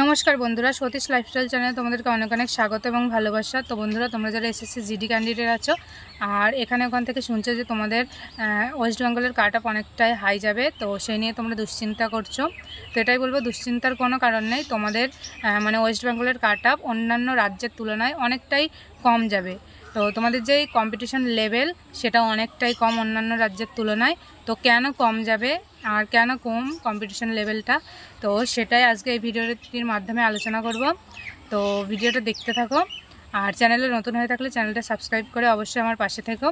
নমস্কার বন্ধুরা, সতীশ লাইফস্টাইল চ্যানেলে তোমাদেরকে অনেক অনেক স্বাগত এবং ভালোবাসা। তো বন্ধুরা, তোমরা যারা এসএসসি জিডি ক্যান্ডিডেট আছো, আর এখানে ওখান থেকে শুনছো যে তোমাদের ওয়েস্ট বেঙ্গলের কাট আপ অনেকটাই হাই যাবে, তো সেই নিয়ে তোমরা দুশ্চিন্তা করছ। তো এটাই বলব, দুশ্চিন্তার কোনো কারণ নেই, তোমাদের মানে ওয়েস্ট বেঙ্গলের কাট আপ অন্যান্য রাজ্যের তুলনায় অনেকটাই কম যাবে। তো তোমাদের যেই কম্পিটিশন লেভেল সেটা অনেকটাই কম অন্যান্য রাজ্যের তুলনায়, তো কেন কম যাবে? আর কেন কম কম্পিটিশন লেভেলটা তো সেটাই আজকে এই ভিডিওটির মাধ্যমে আলোচনা করব। তো ভিডিওটা দেখতে থাকো। আর চ্যানেলে নতুন হয়ে থাকলে চ্যানেলটা সাবস্ক্রাইব করে অবশ্যই আমার পাশে থেকো।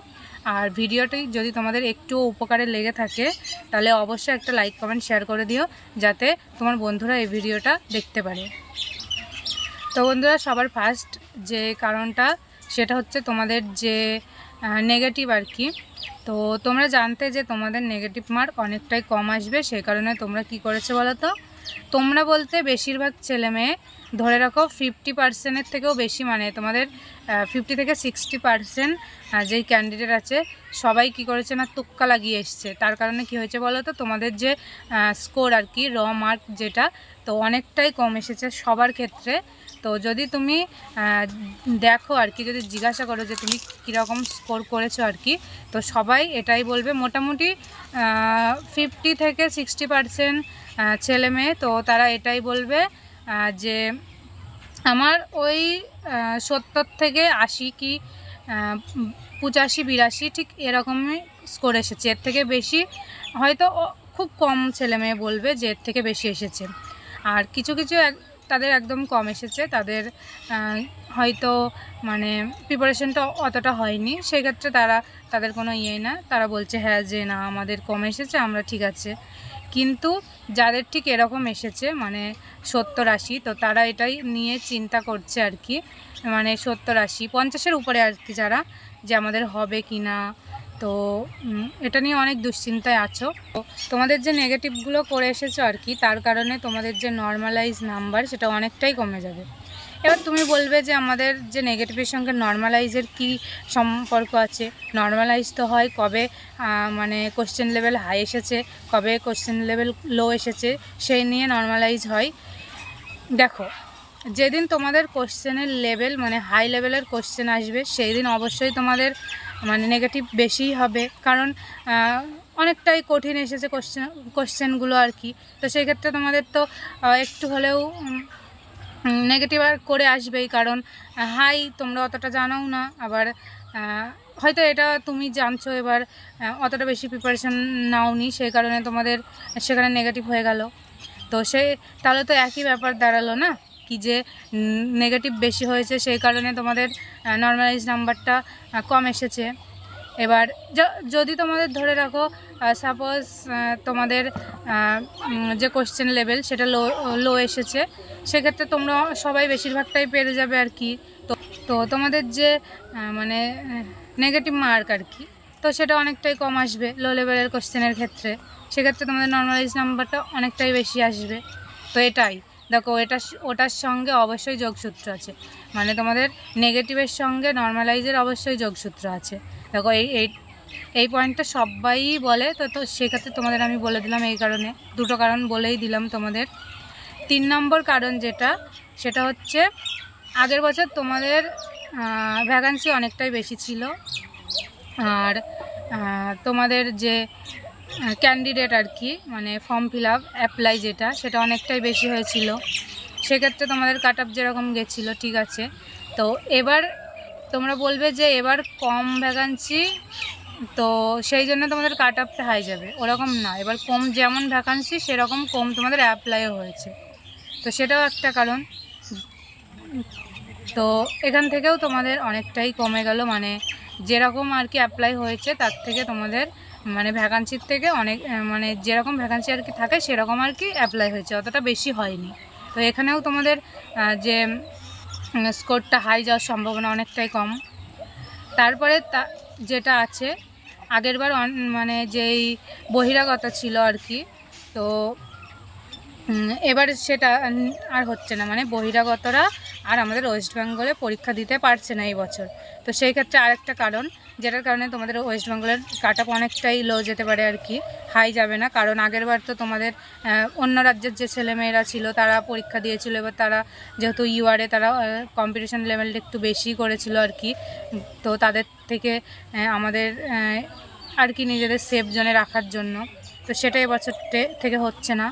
আর ভিডিওটি যদি তোমাদের একটু উপকারে লেগে থাকে, তাহলে অবশ্যই একটা লাইক কমেন্ট শেয়ার করে দিও, যাতে তোমার বন্ধুরা এই ভিডিওটা দেখতে পারে। তো বন্ধুরা, সবার ফার্স্ট যে কারণটা, সেটা হচ্ছে তোমাদের যে নেগেটিভ আর কি। তো তোমরা জানতে যে তোমাদের নেগেটিভ মার্ক অনেকটাই কম আসবে সেই কারণে তোমরা কি করেছ বলো তো? তোমরা বলতে বেশিরভাগ ছেলে মেয়ে ধরে রাখো ফিফটি পার্সেন্টের থেকেও বেশি মানে তোমাদের ফিফটি থেকে সিক্সটি পার্সেন্ট যেই ক্যান্ডিডেট আছে, সবাই কি করেছে না তুক্কা লাগিয়ে এসছে। তার কারণে কি হয়েছে বলো তো? তোমাদের যে স্কোর আর কি র মার্ক যেটা, তো অনেকটাই কম এসেছে সবার ক্ষেত্রে। তো যদি তুমি দেখো আর কি, যদি জিজ্ঞাসা করো যে তুমি কীরকম স্কোর করেছ আর কি, তো সবাই এটাই বলবে। মোটামুটি ফিফটি থেকে সিক্সটি পারসেন্ট ছেলে মেয়ে, তো তারা এটাই বলবে যে আমার ওই সত্তর থেকে আশি কি পঁচাশি, বিরাশি ঠিক এরকমই স্কোর এসেছে। এর থেকে বেশি হয়তো খুব কম ছেলে মেয়ে বলবে যে এর থেকে বেশি এসেছে। আর কিছু কিছু তাদের একদম কম এসেছে। তাদের হয়তো মানে প্রিপারেশনটা অতটা হয়নি। সেক্ষেত্রে তারা, তাদের কোনো ইয়ে না। তারা বলছে হ্যাঁ যে না, আমাদের কম এসেছে, আমরা ঠিক আছে। কিন্তু যাদের ঠিক এরকম এসেছে মানে সত্তর আশি, তো তারা এটাই নিয়ে চিন্তা করছে আর কি। মানে সত্তর আশি, পঞ্চাশের উপরে আর কি যারা, যে আমাদের হবে কি না তো এটা নিয়ে অনেক দুশ্চিন্তায় আছো। তোমাদের যে নেগেটিভগুলো করে এসেছ আর কি, তার কারণে তোমাদের যে নর্মালাইজ নাম্বার সেটা অনেকটাই কমে যাবে। এবার তুমি বলবে যে আমাদের যে নেগেটিভের সঙ্গে নর্মালাইজের কি সম্পর্ক আছে? নর্মালাইজ তো হয় কবে মানে কোশ্চেন লেভেল হাই এসেছে, কবে কোশ্চেন লেভেল লো এসেছে, সেই নিয়ে নর্মালাইজ হয়। দেখো, যেদিন তোমাদের কোশ্চেনের লেভেল মানে হাই লেভেলের কোশ্চেন আসবে, সেই দিন অবশ্যই তোমাদের মানে নেগেটিভ বেশিই হবে। কারণ অনেকটাই কঠিন এসেছে কোশ্চেন কোশ্চেনগুলো আর কি। তো সেই ক্ষেত্রে তোমাদের তো একটু হলেও নেগেটিভ আর করে আসবেই। কারণ হাই তোমরা অতটা জানাও না। আবার হয়তো এটা তুমি জানছো এবার অতটা বেশি প্রিপারেশন নাওনি। সেই কারণে তোমাদের সেখানে নেগেটিভ হয়ে গেল। তো সে, তাহলে তো একই ব্যাপার দাঁড়াল না? কি যে নেগেটিভ বেশি হয়েছে, সেই কারণে তোমাদের নর্মালাইজ নাম্বারটা কম এসেছে। এবার যদি তোমাদের ধরে রাখো সাপোজ তোমাদের যে কোশ্চেন লেভেল সেটা লো লো এসেছে, সেক্ষেত্রে তোমরা সবাই বেশিরভাগটাই পেরে যাবে আর কি। তো তো তোমাদের যে মানে নেগেটিভ মার্ক আর কি, তো সেটা অনেকটাই কম আসবে লো লেভেলের কোশ্চেনের ক্ষেত্রে। সেক্ষেত্রে তোমাদের নর্মালাইজ নাম্বারটা অনেকটাই বেশি আসবে। তো এটাই। দেখো এটা ওটার সঙ্গে অবশ্যই যোগসূত্র আছে। মানে তোমাদের নেগেটিভের সঙ্গে নর্মালাইজের অবশ্যই যোগসূত্র আছে। দেখো এই এই এই পয়েন্টটা সবাই বলে, তো তো সেক্ষেত্রে তোমাদের আমি বলে দিলাম এই কারণে। দুটো কারণ বলেই দিলাম তোমাদের। তিন নম্বর কারণ যেটা, সেটা হচ্ছে আগের বছর তোমাদের ভ্যাকান্সি অনেকটাই বেশি ছিল। আর তোমাদের যে ক্যান্ডিডেট আর কি মানে ফর্ম ফিল আপ অ্যাপ্লাই যেটা, সেটা অনেকটাই বেশি হয়েছিল। সেক্ষেত্রে তোমাদের কাট আপ যেরকম গেছিল, ঠিক আছে। তো এবার তোমরা বলবে যে এবার কম ভ্যাকান্সি তো সেই জন্য তোমাদের কাট আপটা হাই যাবে। ওরকম না, এবার কম যেমন ভ্যাকান্সি সেরকম কম তোমাদের অ্যাপ্লাইও হয়েছে। তো সেটাও একটা কারণ। তো এখান থেকেও তোমাদের অনেকটাই কমে গেল মানে যেরকম আর কি অ্যাপ্লাই হয়েছে, তার থেকে তোমাদের মানে ভ্যাকান্সির থেকে অনেক মানে যেরকম ভ্যাকান্সি আর কি থাকে, সেরকম আর কি অ্যাপ্লাই হয়েছে, অতটা বেশি হয়নি। তো এখানেও তোমাদের যে স্কোরটা হাই যাওয়ার সম্ভাবনা অনেকটাই কম। তারপরে তা, যেটা আছে আগেরবার মানে যেই বহিরাগত ছিল আর কি, তো এবার সেটা আর হচ্ছে না মানে বহিরাগতরা আর আমাদের ওয়েস্ট বেঙ্গলে পরীক্ষা দিতে পারছে না এই বছর। তো সেই ক্ষেত্রে আরেকটা কারণ, যেটার কারণে তোমাদের ওয়েস্ট বেঙ্গলের কাট অনেকটাই লো যেতে পারে আর কি হাই যাবে না। কারণ আগের বার তো তোমাদের অন্য রাজ্যের যে ছেলেমেয়েরা ছিল, তারা পরীক্ষা দিয়েছিল, এবার তারা যেহেতু ইউআরে তারা কম্পিটিশন লেভেলটা একটু বেশি করেছিল আর কি, তো তাদের থেকে আমাদের আর কি নিজেদের সেফ জোনে রাখার জন্য। তো সেটা এবছর থেকে হচ্ছে না।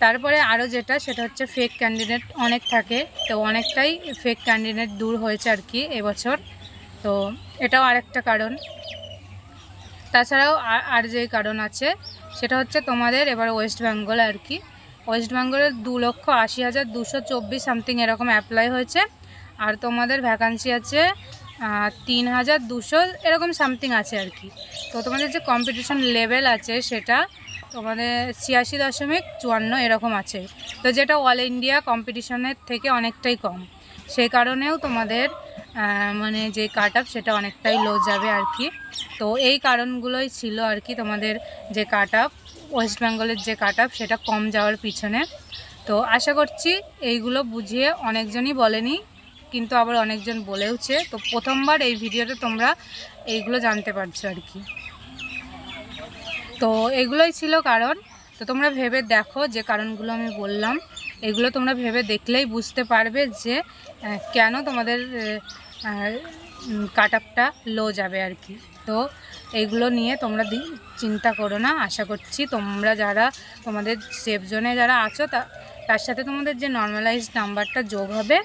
তারপরে আরও যেটা, সেটা হচ্ছে ফেক ক্যান্ডিডেট অনেক থাকে, তো অনেকটাই ফেক ক্যান্ডিডেট দূর হয়েছে আর কি এবছর। তো এটাও আরেকটা কারণ। তাছাড়াও আর- যেই কারণ আছে, সেটা হচ্ছে তোমাদের এবার ওয়েস্ট বেঙ্গল আর কি। ওয়েস্ট বেঙ্গলের দু লক্ষ আশি হাজার দুশো চব্বিশ সামথিং এরকম অ্যাপ্লাই হয়েছে। আর তোমাদের ভ্যাকান্সি আছে তিন হাজার দুশো এরকম সামথিং আছে আর কি। তো তোমাদের যে কম্পিটিশন লেভেল আছে, সেটা তোমাদের ছিয়াশি দশমিক চুয়ান্ন এরকম আছে। তো যেটা অল ইন্ডিয়া কম্পিটিশনের থেকে অনেকটাই কম। সেই কারণেও তোমাদের মানে যে কাট আপ সেটা অনেকটাই লো যাবে আর কি। তো এই কারণগুলোই ছিল আর কি তোমাদের যে কাট আপ ওয়েস্ট বেঙ্গলের যে কাট আপ সেটা কম যাওয়ার পিছনে। তো আশা করছি এইগুলো বুঝিয়ে অনেকজনই বলেনি, কিন্তু আবার অনেকজন বলেওছে। তো প্রথমবার এই ভিডিওতে তোমরা এইগুলো জানতে পারছ আর কি। তো এগুলোই ছিল কারণ। তো তোমরা ভেবে দেখো যে কারণগুলো আমি বললাম। এগুলো তোমরা ভেবে দেখলেই বুঝতে পারবে যে কেন তোমাদের কাট আপটা লো যাবে আর কি। তো এইগুলো নিয়ে তোমরা চিন্তা করো না। আশা করছি তোমরা যারা তোমাদের সেফ জোনে যারা আছো তার সাথে তোমাদের যে নর্মালাইজ নাম্বারটা যোগ হবে,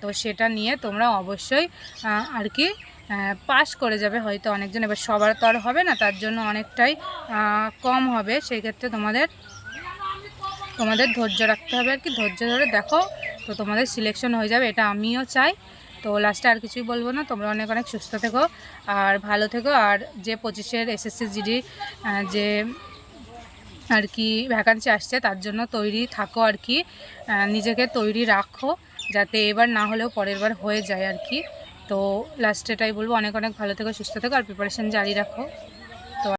তো সেটা নিয়ে তোমরা অবশ্যই আর কি পাস করে যাবে হয়তো অনেকজন, এবার সবার তো আর হবে না, তার জন্য অনেকটাই কম হবে। সেই ক্ষেত্রে তোমাদের তোমাদের ধৈর্য রাখতে হবে আর কি। ধৈর্য ধরে দেখো, তো তোমাদের সিলেকশন হয়ে যাবে, এটা আমিও চাই। তো লাস্টে আর কিছুই বলব না, তোমরা অনেক অনেক সুস্থ থেকো আর ভালো থেকো। আর যে পঁচিশের এসএসসি জিডি যে আর কি ভ্যাকান্সি আসছে, তার জন্য তৈরি থাকো আর কি। নিজেকে তৈরি রাখো, যাতে এবার না হলেও পরের বার হয়ে যায় আর কি। তো লাস্টে এটাই বলব অনেক অনেক ভালো থেকো সুস্থ থেকো আর প্রিপারেশান জারি রাখো।